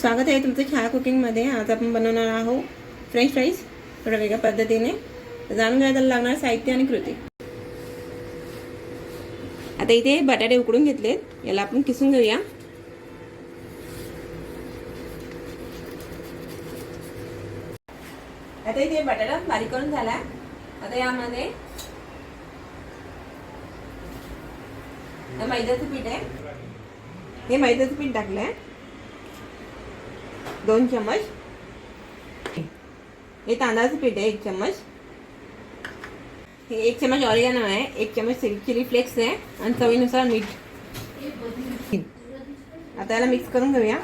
स्वागत आहे तुमचं छाया कुकिंगमध्ये आज आपण बनवणार आहोत फ्रेंच फ्राईज थोड्या वेगळ्या पद्धतीने. जाणून घ्यायला लागणार साहित्य आणि कृती. आता इथे बटाटे उकडून घेतलेत. याला आपण किसून घेऊया. आता इथे बटाटा बारीक करून झाला आता यामध्ये मैद्याचं पीठ आहे. हे मैद्याचं पीठ टाकलंय. दोन चम्मच. हे तांदळाचं पीठ आहे एक चम्मच. हे एक चम्मच ऑरिगॅनो आहे एक चम्मच चिली फ्लेक्स आहे आणि चवीनुसार मीठ. आता याला मिक्स करून घेऊया.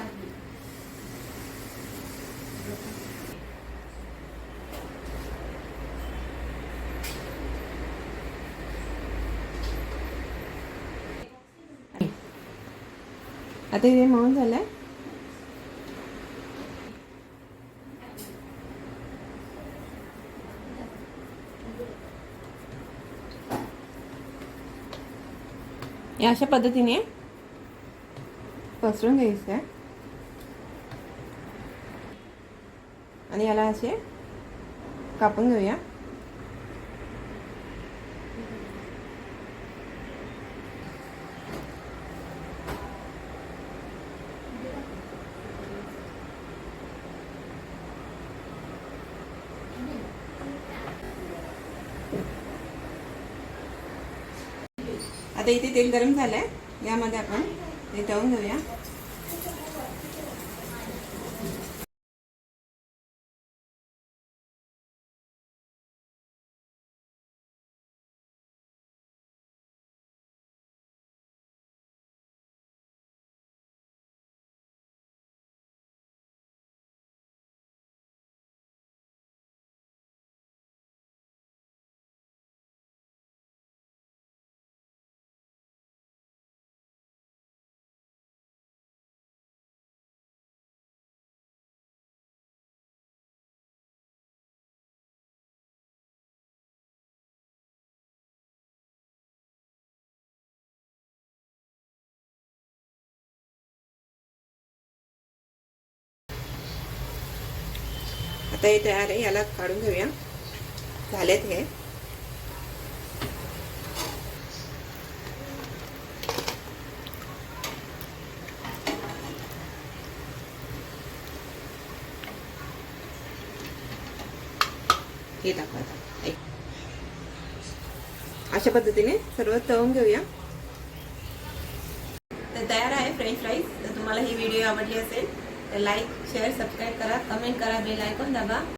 आता हे मळून आहे या अशा पद्धतीने. पसरून घ्यायचं आहे आणि याला असे कापून घेऊया. आता इथे तेल गरम झालं आहे यामध्ये आपण हे तळून घेऊया. आता हे तयार आहे याला काढून घेऊया. झालेत हे. हे दाखवा अशा पद्धतीने सर्व तळून घेऊया. तर तयार आहे फ्रेंच फ्राईज. तर तुम्हाला ही व्हिडिओ आवडली असेल लाईक शेअर सबस्क्राईब करा कमेंट करा बेल आयकॉन दाबा।